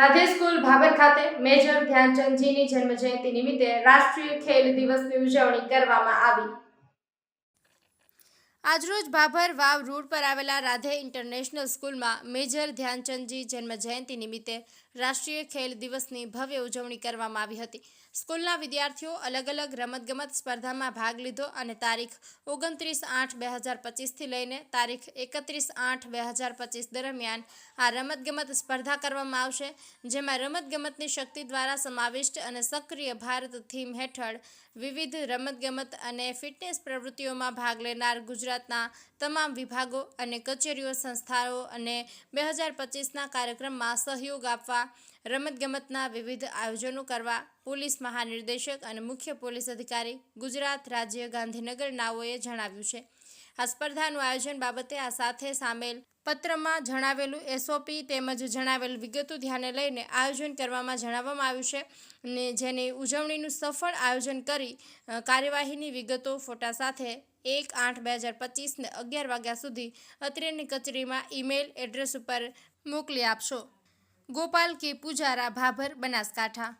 Radhe school Bhabhar ખાતે major ધ્યાનચંદજીની જન્મજયંતિ નિમિત્તે રાષ્ટ્રીય ખેલ દિવસની ઉજવણી કરવામાં આવી. આજરોજ ભાભર વાવ રોડ પર આવેલા રાધે ઇન્ટરનેશનલ સ્કૂલમાં મેજર ધ્યાનચંદજી જન્મ જયંતિ નિમિત્તે રાષ્ટ્રીય ખેલ દિવસની ભવ્ય ઉજવણી કરવામાં આવી હતી. સ્કૂલના વિદ્યાર્થીઓ અલગ અલગ રમતગમત સ્પર્ધામાં ભાગ લીધો અને તારીખ ઓગણત્રીસ આઠ બે હજાર પચીસથી લઈને તારીખ એકત્રીસ આઠ બે હજાર પચીસ દરમિયાન આ રમતગમત સ્પર્ધા કરવામાં આવશે, જેમાં રમતગમતની શક્તિ દ્વારા સમાવિષ્ટ અને સક્રિય ભારત થીમ હેઠળ વિવિધ રમતગમત અને ફિટનેસ પ્રવૃત્તિઓમાં ભાગ લેનાર ગુજરાતના તમામ વિભાગો અને કચેરીઓ સંસ્થાઓ અને બે હજાર પચીસના કાર્યક્રમમાં સહયોગ આપવા રમતગમતના વિવિધ આયોજનો કરવા પોલીસ મહાનિર્દેશક અને મુખ્ય પોલીસ અધિકારી ગુજરાત રાજ્ય ગાંધીનગર નાઓએ જણાવ્યું છે. આ સ્પર્ધાનું આયોજન બાબતે આ સાથે સામેલ પત્રમાં જણાવેલું એસઓપી તેમજ જણાવેલ વિગતો ધ્યાને લઈને આયોજન કરવામાં જણાવવામાં આવ્યું છે અને જેની ઉજવણીનું સફળ આયોજન કરી કાર્યવાહીની વિગતો ફોટા સાથે એક આઠ બે હજાર પચીસને અગિયાર વાગ્યા સુધી અત્રેની કચેરીમાં ઈમેલ એડ્રેસ ઉપર મોકલી આપશો. ગોપાલ કે પૂજારા ભાભર બનાસકાંઠા